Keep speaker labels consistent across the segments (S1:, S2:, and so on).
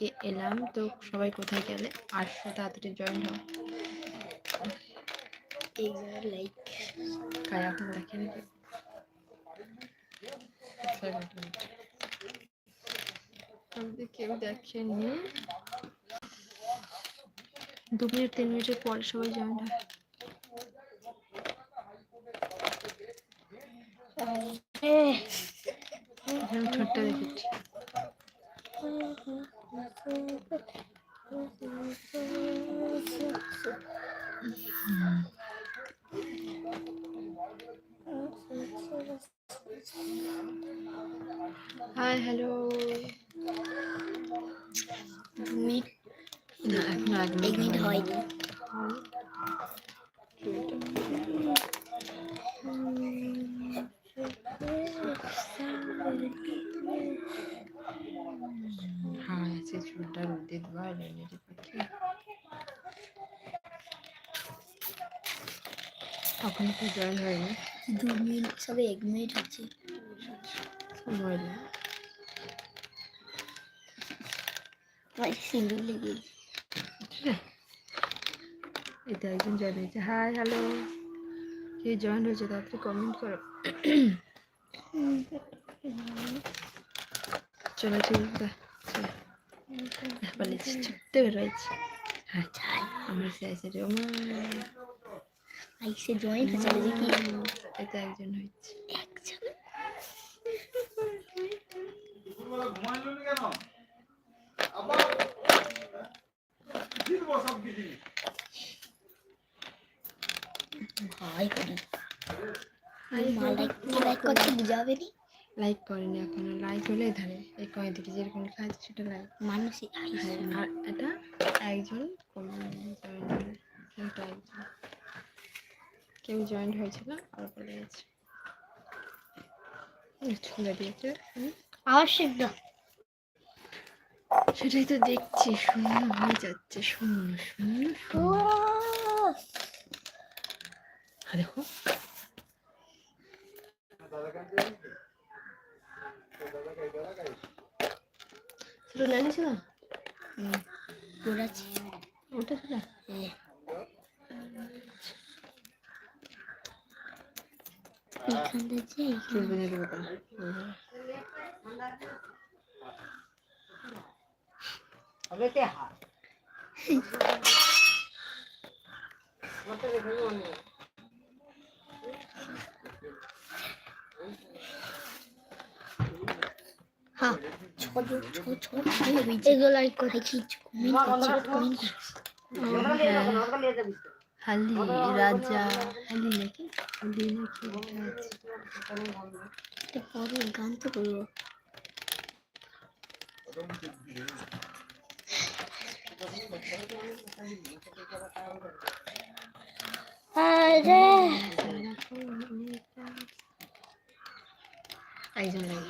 S1: আজকে এলাম। তো সবাই কোথায় গেলে? আসো তাড়াতাড়ি জয়েন হও।
S2: লাইক
S1: কায় এখন দেখেনি? আমাদের কেউ দেখেনি। দু মিনিট তিন মিনিটের পরে সবাই জয়েন হয়। আমি ঠোঁটটা দেখেছি। হাই হ্যালো
S2: মিনিট
S1: না এখন এক মিনিট। হয়নি এটা একজন জয়েন হয়েছে হাই হ্যালো। কে জয়েন হয়েছে তাড়াতাড়ি কমেন্ট করো। চলো আছে পালিয়েছি ছুটতে বেরোয়েছি। হ্যাঁ আমার সে আছে রে ওমা।
S2: আইসে জয়েন দেখি
S1: এটা একজন হয়েছে।
S2: একজন? ভয় করি মা লাইক লাইক করতে বুঝাবে নি?
S1: লাইক করেনি এখনও লাইক হলে ধারে। এই কয় দিকে যেরকম লেখা আছে সেটা লাইক
S2: মানুষ
S1: হ্যাঁ আর এটা একজন জয়েন একজন। কেউ জয়েন হয়েছিল আর বলে গেছে। ছুঁড়ে দিয়েছে। হুম,
S2: আবশ্যক
S1: সেটাই তো দেখছি শূন্য হয়ে যাচ্ছে শূন্য শূন্য শূন্য। দেখো সেটা লেগেছিল
S2: ঘোরাচ্ছি
S1: ওটা সেটা
S2: এখানটা যে
S1: চুল
S2: হ্যাঁ ছোট ছোট ছোট এগুলো লাইক করে কি কমেন্ট করছে কমেন্ট করছে
S1: হালি রাজা হালি নাকি হালি নাকি লেখা
S2: পরে গান তো করব আরে
S1: একজন লাইক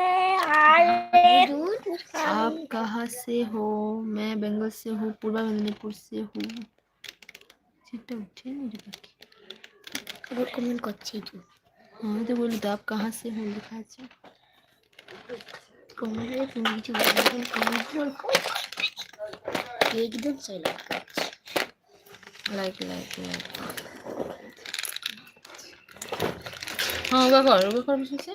S1: आप कहाँ से हो मैं बंगाल से हूँ पूर्व मेदिनीपुर से हूँ चिट्टा उठे मेरे बाकी
S2: আবার কমেন্ট করছে তো
S1: हाँ तो बोली तो आप कहाँ से हो लिखा আছে
S2: কমেন্টে তুমি কিছু বলবে কমেন্ট একদম সাইলেন্ট করছে
S1: লাইক লাইক লাইক হ্যাঁ ওগা কর ওগা কর বসেছে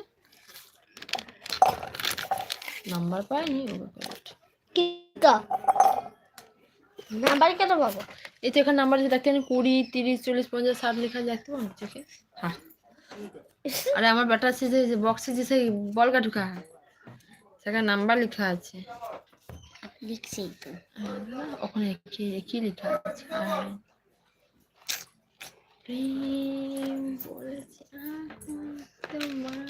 S1: নাম্বার পাইনি
S2: নাম্বার কেন পাবো?
S1: এই তো এখানে নাম্বার দেখতে পারেন কুড়ি তিরিশ চল্লিশ পঞ্চাশ ষাট লেখা দেখতে পাবেন চোখে? হ্যাঁ। আরে আমার ব্যাটার আছে যে বক্সে যে সেই বলকা ঢুকা হয়। সেখানে নাম্বার লেখা আছে।
S2: লিখছি তো।
S1: ওখানে কি কি লেখা আছে। প্রেম বলেছে তোমার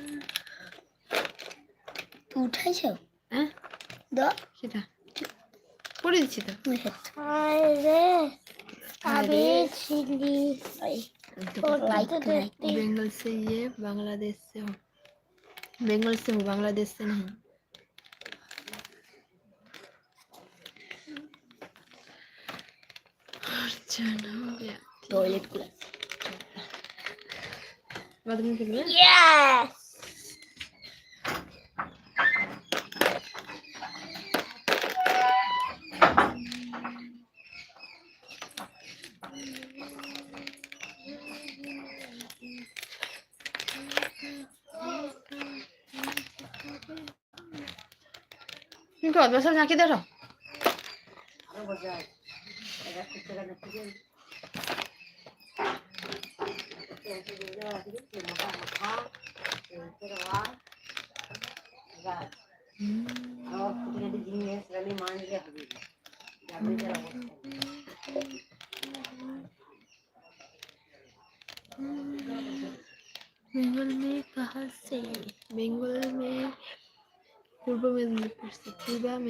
S2: উঠাইছ
S1: হ্যাঁ
S2: দ
S1: সেটা
S2: তুই
S1: করে দিচ্ছি তো
S2: আরে আমি চিলি এই तो लाइक लाइक
S1: बंगाल से ये बांग्लादेश से हो बंगाल से हो बांग्लादेश से नहीं अर्चना हो गया
S2: टॉयलेट खुला
S1: बाथरूम के लिए
S2: यस
S3: বেসর নাকি দেখো
S1: Thank you.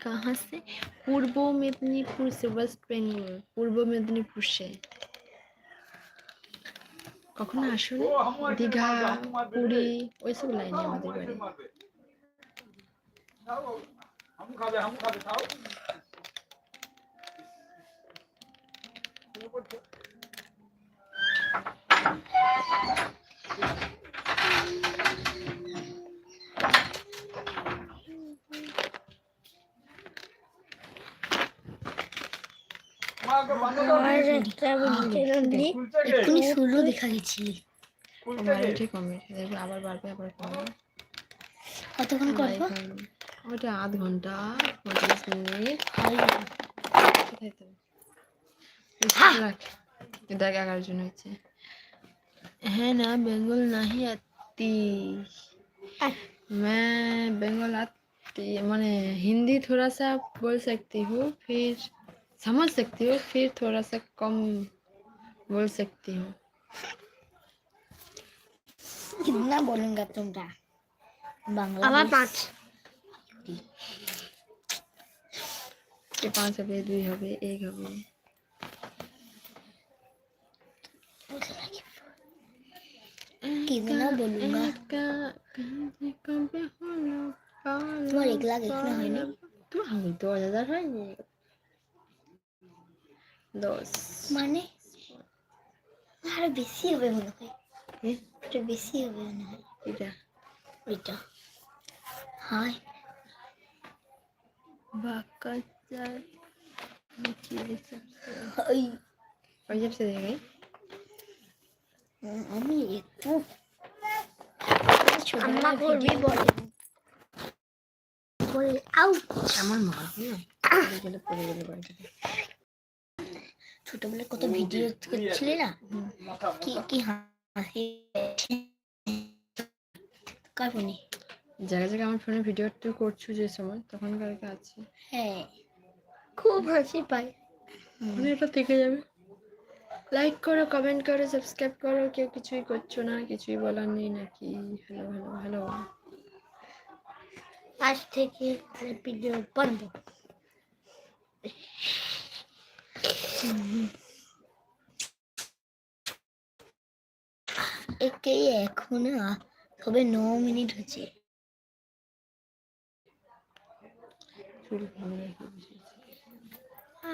S1: कहाँ से? पूर्व मेदिनीपुर से वेस्ट बेंगल, पूर्व মেদিনীপুর से। কখনো আসুন দীঘা পুরী ওইসব লাইনে আমাদের বাড়ি
S4: Thank. हम খাবে খাও মাকে বন্ধ দাও
S2: আর একটা বলতে এক্ষুনি ষোলো দেখা গেছিলি
S1: আমার ঠিক কমে দেখবে আবার বাড়বে আবার কমবে
S2: কতক্ষণ করবো
S1: ওটা আধ ঘন্টা পঁয়তাল্লিশ মিনিট কোথায় তো রাখ দেখ এগারো জন হয়েছে है ना बंगाल नहीं आती मैं बंगाल आती मैंने हिंदी थोड़ा सा बोल सकती हूँ फिर समझ सकती हूँ फिर थोड़ा सा कम बोल सकती हूँ
S2: कितना बोलूंगा तुमरा बांग्ला আমার পাঁচ
S1: ये पाँच হবে দুই হবে এক হবে
S2: कितना बोलूंगा তোমার এক লাখ এখনো হয়নি
S1: তোমার হবে দশ হাজার হয়নি দশ
S2: মানে? আরও বেশি হবে মনে হয়। একটু বেশি হবে মনে হয়।
S1: এটা?
S2: ওইটা। হাই
S1: বাকাচার কি
S2: ওই।
S1: ওই যে দেখে
S2: আমি। একটু আম্মা করবি বলে। বলে। আউ
S1: আমার মা না পড়ে গেলে পড়ে গেলে বাড়ি থেকে
S2: ছোটবেলায় কত ভিডিও করছিলে না কি কি হাসি কার্বনি
S1: জায়গায় জায়গায় আমার ফোনে ভিডিও একটু করছ যে সময় তখন তখনকার আছে?
S2: হ্যাঁ খুব হাসি পায়।
S1: মানে এটা থেকে যাবে? লাইক করো কমেন্ট করো সাবস্ক্রাইব করো কেউ কিছুই করছ না কিছুই বলার নেই নাকি? হ্যালো হ্যালো হ্যালো
S2: আজ থেকে ভিডিও বানবো একে এখন তবে ন মিনিট হচ্ছে।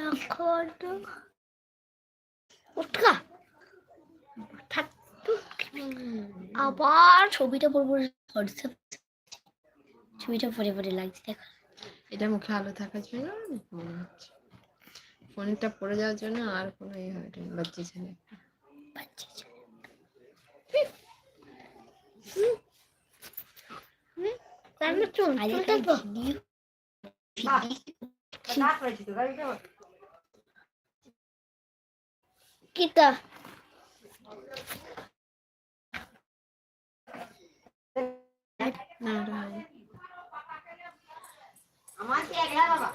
S2: এখন উঠকা। আবার ছবিটা পরে হোয়াটসঅ্যাপ। ছবিটা পরে পরে লাগছে। দেখো
S1: এটা মুখে আলো থাকার জন্য মনে হচ্ছে। ফোনটা পড়ে যাওয়ার জন্য আর কোনো ইয়ে হয় না বাচ্চাছে না
S2: বাচ্চা ছেলে। তাহলে চল কিতা?
S1: হয়নি
S3: আমার কি একলা বাবা?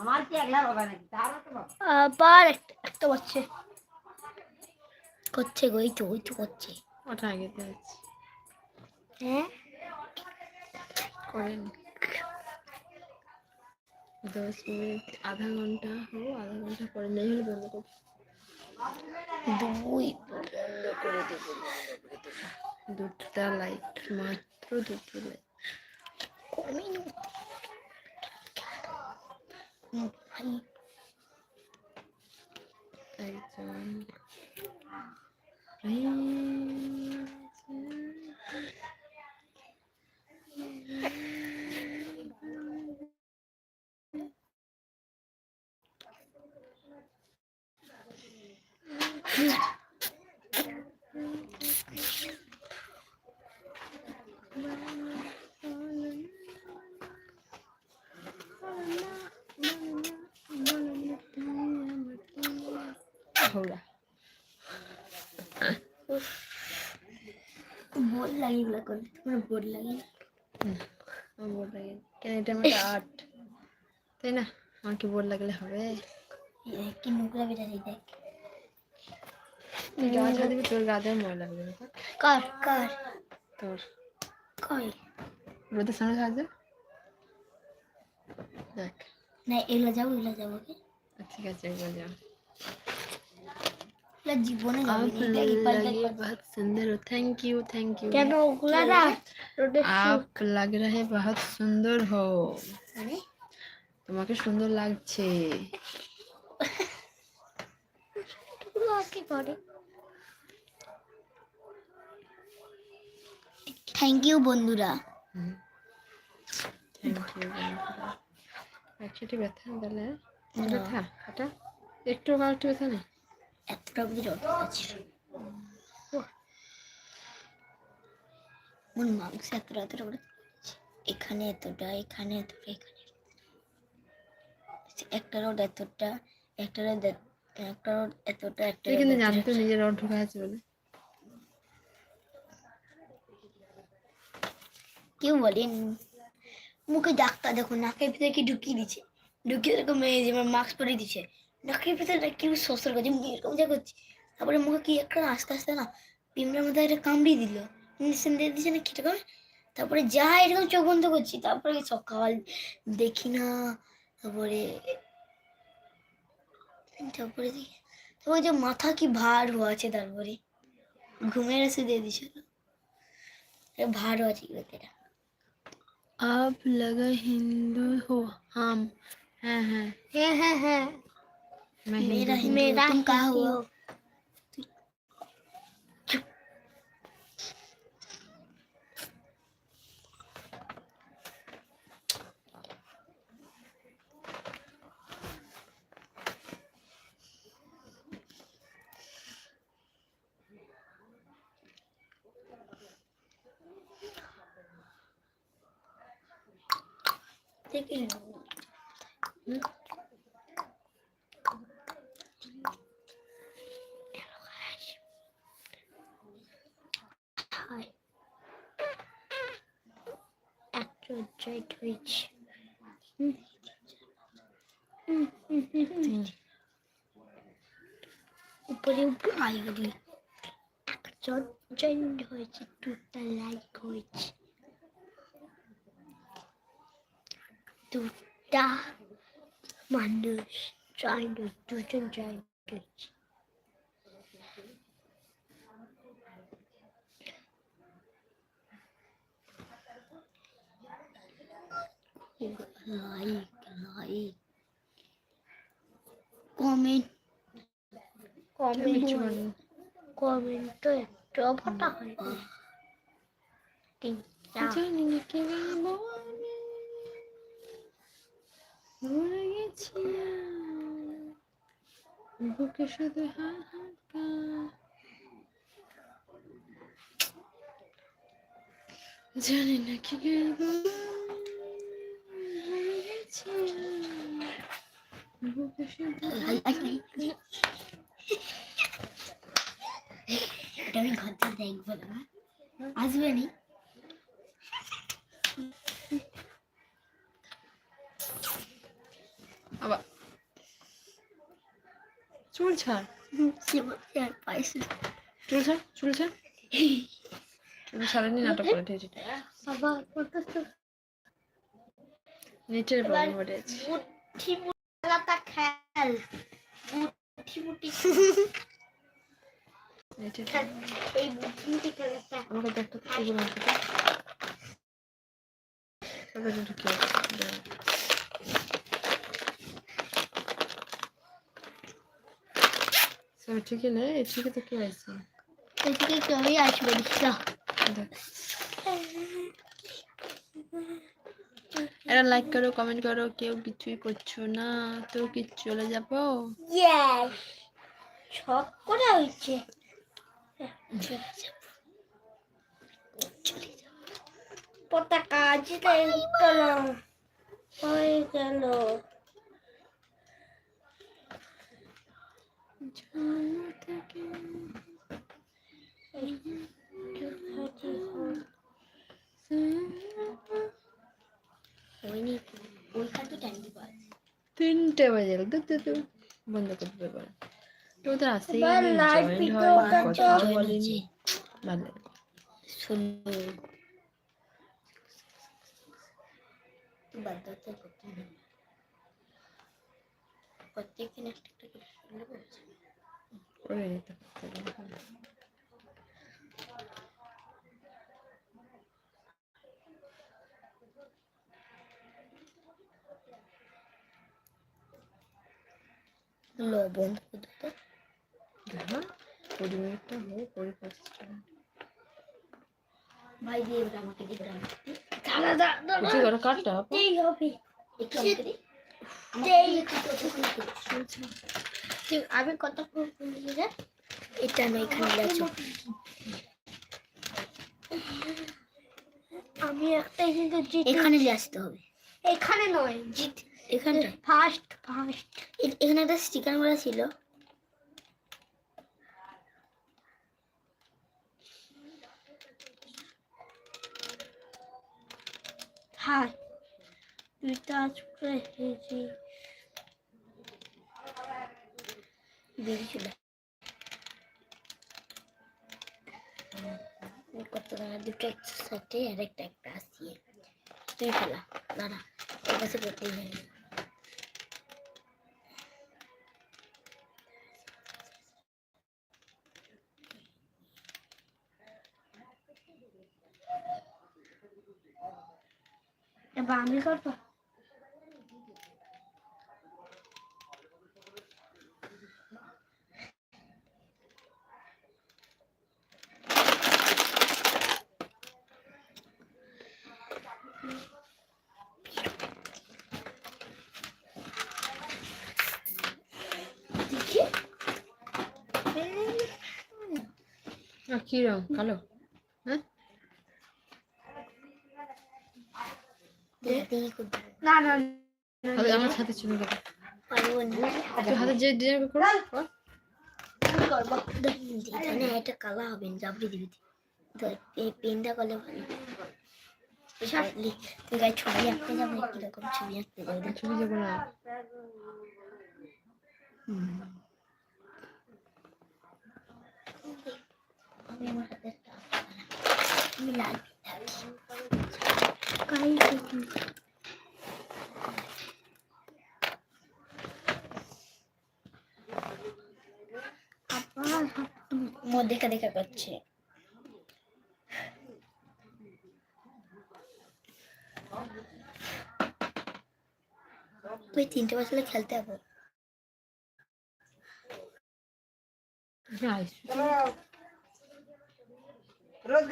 S3: আমার কি একলা বাবা নাকি? তারও তো বাবা?
S2: আবার একটা একটা করছে করছে গো এই তো ওই তো করছে।
S1: ওটা আগে
S2: হ্যাঁ?
S1: করেন। দশ মিনিট আধা ঘণ্টা হো আধা ঘণ্টা পরে নেই হলে বন্ধ করব।
S2: দুই।
S1: বন্ধ করে দেবো দুটা লাইট মাত্র দুটো লাইট
S2: কমই না হুম, ভাই
S1: একজন হৌরা
S2: বোর লাগে এগুলো করলে তোমার বোর লাগে
S1: বোর লাগে কেন এটা আমার আর্ট? তাই না? আমার কি বোর লাগলে হবে?
S2: কি নোংরা বেটারি দেখ।
S1: তুই গা ঝাড় দিবি? তোর গা দেওয়ার লাগবে।
S2: কার কার?
S1: তোর।
S2: কই?
S1: রোদের সামনে দে দেখ।
S2: না এগুলো যাব এগুলো যাব কি
S1: ঠিক আছে
S2: এগুলো যাবে
S1: आप
S2: না দেখ এবার দেখ
S1: लगे बहुत सुंदर हो थैंक यू थैंक यू
S2: কেন ওগুলা না রোদে
S1: आप लग रहे बहुत सुंदर हो
S2: মানে
S1: তোমাকে সুন্দর লাগছে
S2: ওগুলো কি করে থ্যাংক ইউ বন্ধুরা
S1: থ্যাংক ইউ একসাথে ব্যথা তাহলে ব্যথা এটা একটু আর একটু ব্যথা নেই
S2: এতটা অবধি আছে মন মাংস এতটা এতটা করে এখানে এতটা এখানে এতটা এখানে একটা রোড এতটা একটা রোড একটা রোড এতটা একটা
S1: কিন্তু জানতো নিজের রড ঢোকা আছে বলে।
S2: কেউ বলেন মুখে ডাক্তার দেখো নাকের ভিতরে কি ঢুকিয়ে দিচ্ছে। ঢুকিয়ে এরকম মাস্ক পরে দিচ্ছে। নাকের ভিতরে কি সসর করছে মুখে এরকম যা করছে তারপরে মুখে কি একটা আস্তে আস্তে না পিমড়ার মধ্যে একটা কামড়িয়ে দিল ইঞ্জেকশন দিয়ে দিচ্ছে না কিটা করে তারপরে যা এরকম চোখ বন্ধ করছি তারপরে সকাল দেখি না তারপরে তারপরে দেখি তারপরে যে মাথা কি ভার হওয়া আছে তারপরে ঘুমের এসে দিয়ে দিছিল ভার হওয়া আছে কি বলতে এটা
S1: आप लगा हिंदू हो हम हाँ हाँ
S2: हाँ हाँ हाँ
S1: मैं
S2: मेरा
S1: हिंदू
S2: हिंदू
S1: हूँ।
S2: तुम कहा हुआ Jake Reach. উপরে উপরে আই গেলি একজন জয়েন্ট হয়েছে দুটা লাইক হয়েছে দুটা মানুষ জয়েন্ট দুজন জয়েন্ট হয়েছে
S1: like like
S2: comment
S1: comment.
S2: Comment তো একটু ফাটা হয় তিনটা
S1: ভুলে গেছি। বুকে শুধু হাহাকা জানি না কি গাইবো
S2: দেখব না। আসবে নি?
S1: আবার। চুল ছাড়। চুল ছাড় চুল ছাড়। চুল ছাড়েনি নাটক করে দিয়েছে নেটের প্রবলেম ঘটে
S2: মুঠি মুঠি খেল। মুঠি মুঠি এই খেলাটা।
S1: আমাকে ঢুকে আছে। ঠিকই নেই? ঠিকই তো কি আছে?
S2: এদিকে কেউই আসবে না।
S1: দেখ। এরা লাইক করো কমেন্ট করো কেউ কিছুই করছ না তো কি চলে যাব?
S2: সব করে হয়েছে। পতাকা জিতে গেল হয়ে গেল। হয়নি ওইখান তো টাইম দিবা
S1: তিনটে বাজে গেল। দেখ দেখ দেখ। বন্ধ করে দেবে তো
S2: join
S1: বলেনি। ভালো
S2: করতে প্রত্যেকদিন একটা করে শুনলে বলছে
S1: করে নিতে পারতে
S2: লবণ
S1: হ্যাঁ কুড়ি মিনিটটা হোক কুড়ি পঁচিশ
S2: ভাই দিয়ে আমাকে দিবে দাদা দাদা
S1: কাটটা
S2: এই হবে? একটু আমাকে দি। আমি কত এটা না এখানে আমি একটা কিন্তু এখানে নিয়ে আসতে হবে। এখানে নয় জিত। এখানটা? ফার্স্ট ফার্স্ট এখানে একটা স্টিকার মারা ছিল। হাই তুই তো আজ করে কত টাকা দুটো একসাথে আর একটা একটা আসিয়ে তুই ফেলা দাঁড়া ওর কাছে করতেই হবে। আমি করব। দেখি।
S1: কি রং? কালো হ্যাঁ
S2: দেখি করব না না
S1: হাতে আমার হাতে চুনি করে
S2: পারব না।
S1: হাতে যে ডিজাইন করে।
S2: করব। এখানে একটা কালা হবে জাবড়ি দিবি পেনটা করলে ভালো। তুই গায়ে ছবি আঁকতে যাবে কীরকম ছবি আঁকতে যাবে
S1: ছবি যাব না।
S2: আমি আমার হাতের আমি লাল কাই মোর দেখা দেখা করছে ওই তিনটে বছরে খেলতে যাব
S1: আইস
S3: रोज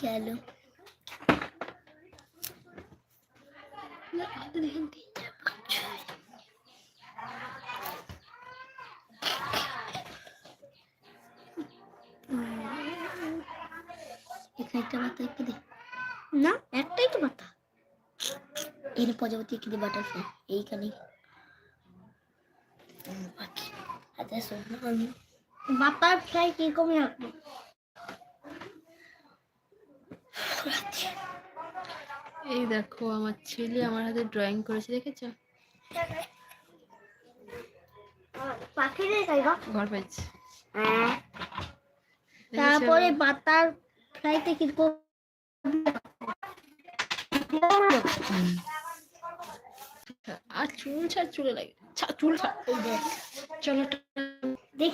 S2: গেল। একটা বাতা এঁকে দে। না। একটাই তো বাতা এর প্রজাপতি এঁকে দে বাটারফ্লাই এইখানে পাখি আচ্ছা বাটারফ্লাই কীরকম রাখব
S1: এই দেখো আমার ছেলে আমার হাতে ড্রয়িং করেছে দেখেছ?
S2: পাখি
S1: ঘর পাইছে
S2: তারপরে বাতার কীরকম
S1: আর চুল ছাড় চুলে লাগে। চুল ছাড়। চলো।